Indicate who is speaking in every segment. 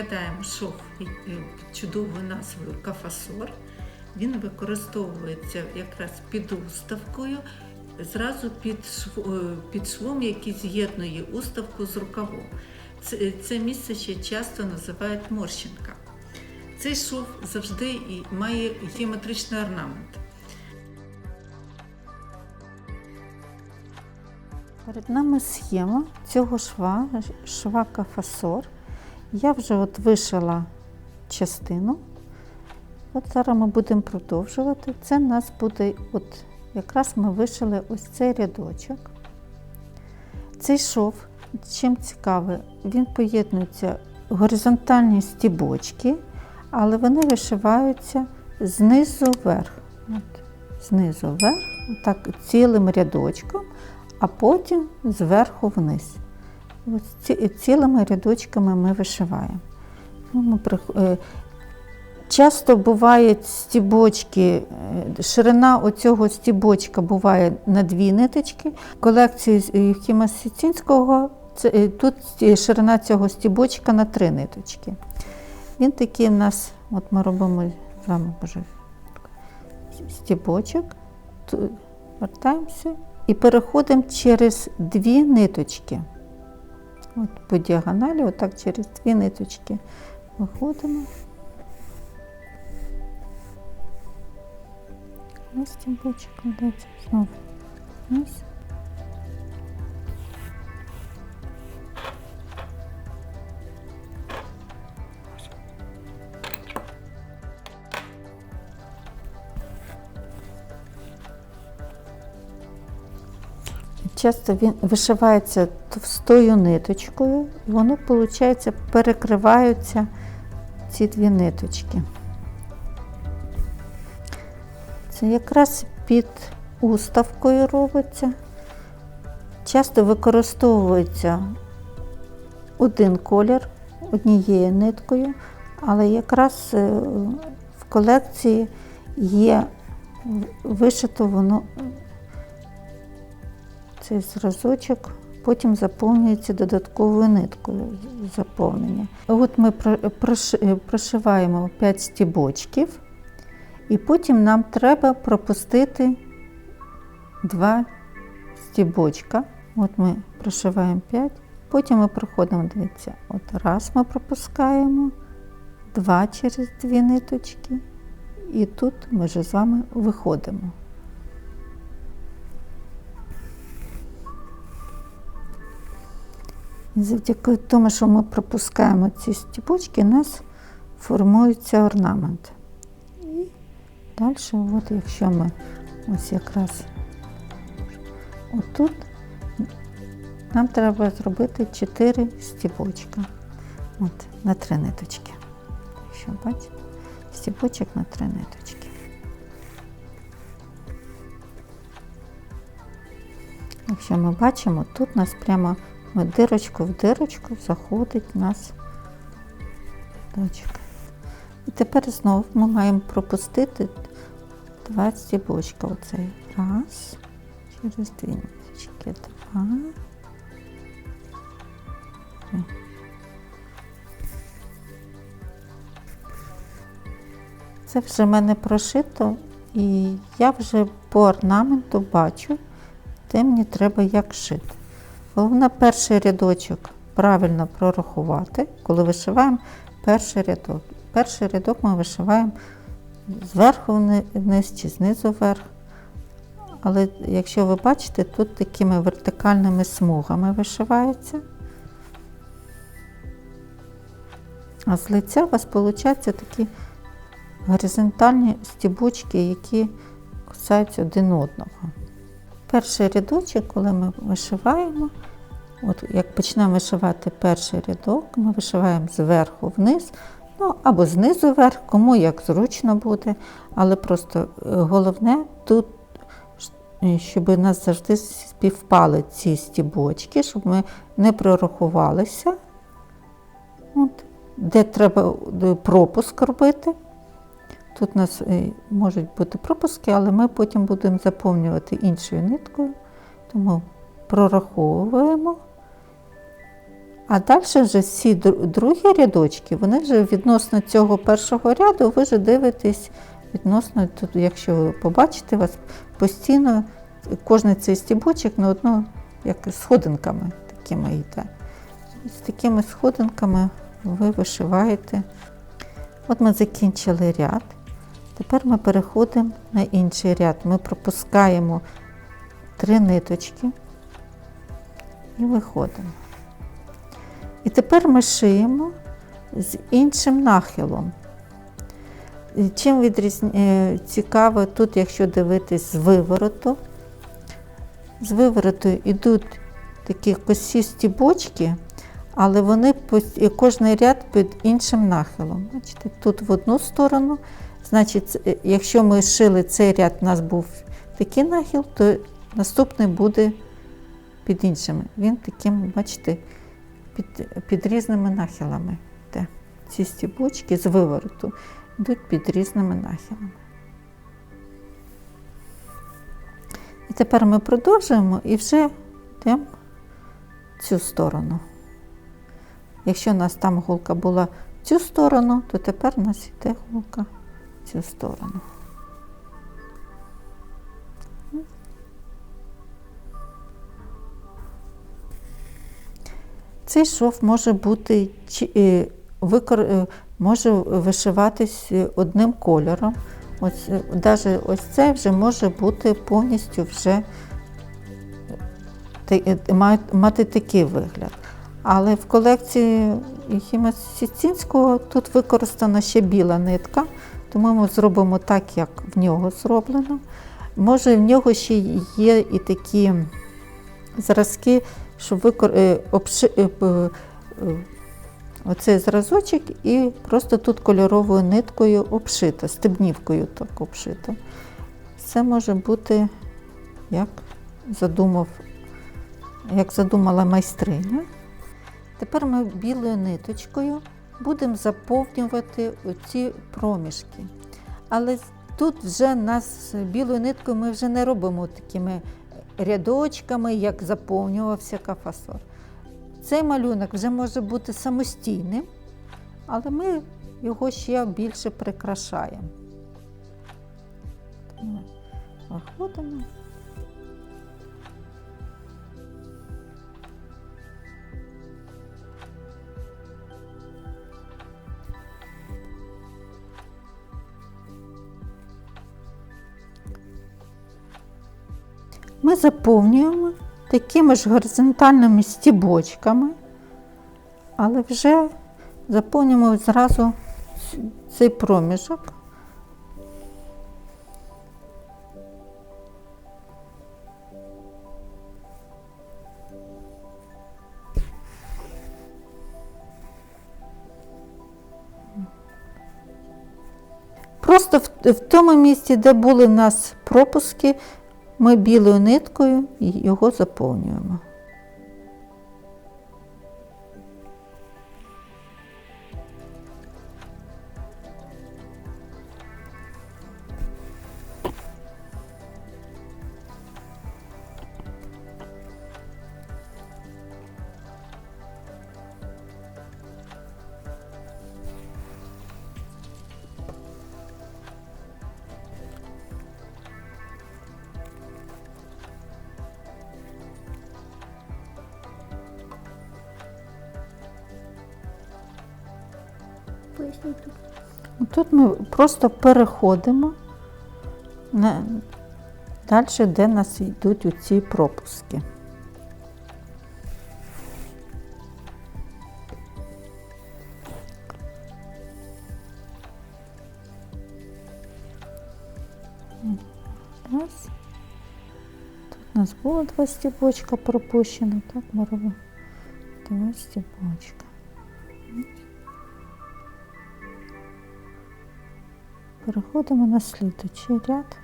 Speaker 1: Розглядаємо шов е, чудовою назвою Кафасор. Він використовується якраз під уставкою, зразу під, шв- е, під швом, який з'єднує уставку з рукавом. Це, це місце ще часто називають морщинка. Цей шов завжди має геометричний орнамент.
Speaker 2: Перед нами схема цього шва, шва кафасор. Я вже от вишила частину. От зараз ми будемо продовжувати. Це в нас буде, от якраз ми вишили ось цей рядочок. Цей шов, чим цікавий, він поєднується горизонтальні стібочки, але вони вишиваються знизу вверх. От, знизу вверх, так цілим рядочком а потім зверху вниз. Цілими рядочками ми вишиваємо. Ну, ми е, Часто бувають стібочки, е, ширина оцього стібочка буває на дві ниточки. В колекції з- Євхіма Сіцинського це, е, тут е, ширина цього стібочка на три ниточки. Він такий у нас, от ми робимо з вами боже, стібочок, вертаємося і переходимо через дві ниточки. От по діагоналі, отак через дві ниточки виходимо. Ось стібочок кладеться знову. Ось. Часто він вишивається товстою ниточкою, і воно, виходить, перекриваються ці дві ниточки. Це якраз під уставкою робиться. Часто використовується один колір однією ниткою, але якраз е, в колекції є вишито воно цей зразочок потім заповнюється додатковою ниткою заповнення. От ми прошиваємо 5 стібочків, і потім нам треба пропустити 2 стібочка. От ми прошиваємо 5, потім ми проходимо, дивіться, от раз ми пропускаємо, два через дві ниточки, і тут ми вже з вами виходимо. І завдяки тому, що ми пропускаємо ці стіпочки, у нас формується орнамент. І далі, от якщо ми ось якраз отут, нам треба зробити 4 стіпочка. От, на три ниточки. Якщо бачите, стіпочок на три ниточки. Якщо ми бачимо, тут у нас прямо ми дирочку в дирочку заходить у нас точка. І тепер знову ми маємо пропустити два стібочка. Оцей раз, через дві ниточки, два. три. Це вже в мене прошито, і я вже по орнаменту бачу, де мені треба як шити. Головне перший рядочок правильно прорахувати, коли вишиваємо перший рядок. Перший рядок ми вишиваємо зверху вниз чи знизу вверх. Але якщо ви бачите, тут такими вертикальними смугами вишивається. А з лиця у вас виходять такі горизонтальні стібочки, які кусаються один одного. Перший рядочок, коли ми вишиваємо, от як почнемо вишивати перший рядок, ми вишиваємо зверху вниз, ну або знизу вверх, кому як зручно буде. Але просто е, головне тут, е, щоб у нас завжди співпали ці стібочки, щоб ми не прорахувалися. От, де треба пропуск робити. Тут у нас е, можуть бути пропуски, але ми потім будемо заповнювати іншою ниткою, тому прораховуємо. А далі вже всі другі рядочки, вони вже відносно цього першого ряду, ви вже дивитесь відносно, тут, якщо ви побачите, вас постійно кожен цей стібочок на одну, як сходинками такими йде. З такими сходинками ви вишиваєте. От ми закінчили ряд. Тепер ми переходимо на інший ряд. Ми пропускаємо три ниточки і виходимо. І тепер ми шиємо з іншим нахилом. Чим відрізня... цікаво тут, якщо дивитись з вивороту, з вивороту йдуть такі косі стібочки, але вони кожний ряд під іншим нахилом. Бачите, тут в одну сторону, значить, якщо ми шили цей ряд, у нас був такий нахил, то наступний буде під іншим. Він таким, бачите, під, під різними нахилами. йде. Ці стібочки з вивороту йдуть під різними нахилами. І тепер ми продовжуємо і вже йдемо в цю сторону. Якщо у нас там голка була в цю сторону, то тепер у нас йде голка цю сторону. Цей шов може бути е, е, може вишиватись е, одним кольором. Ось, даже ось це вже може бути повністю вже мати такий вигляд. Але в колекції Єхіма Сіцінського тут використана ще біла нитка, тому ми зробимо так, як в нього зроблено. Може, в нього ще є і такі зразки, що викор... е, обши... е, е, оцей зразочок і просто тут кольоровою ниткою обшито, стебнівкою так обшито. Це може бути, як задумав, як задумала майстриня. Тепер ми білою ниточкою будемо заповнювати ці проміжки. Але тут вже нас білою ниткою ми вже не робимо такими рядочками, як заповнювався кафасор. Цей малюнок вже може бути самостійним, але ми його ще більше прикрашаємо. Виходимо. Заповнюємо такими ж горизонтальними стібочками, але вже заповнюємо зразу цей проміжок. Просто в, в тому місці, де були в нас пропуски, ми білою ниткою його заповнюємо.
Speaker 3: Поясніть тут.
Speaker 2: Тут ми просто переходимо на далі, де нас йдуть ці пропуски. Тут у нас було два стібочка пропущено, так ми робимо два стібочка. Переходимо на слідучий ряд.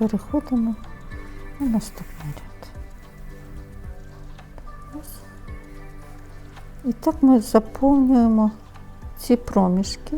Speaker 2: Переходимо на наступний ряд. Ось. І так ми заповнюємо ці проміжки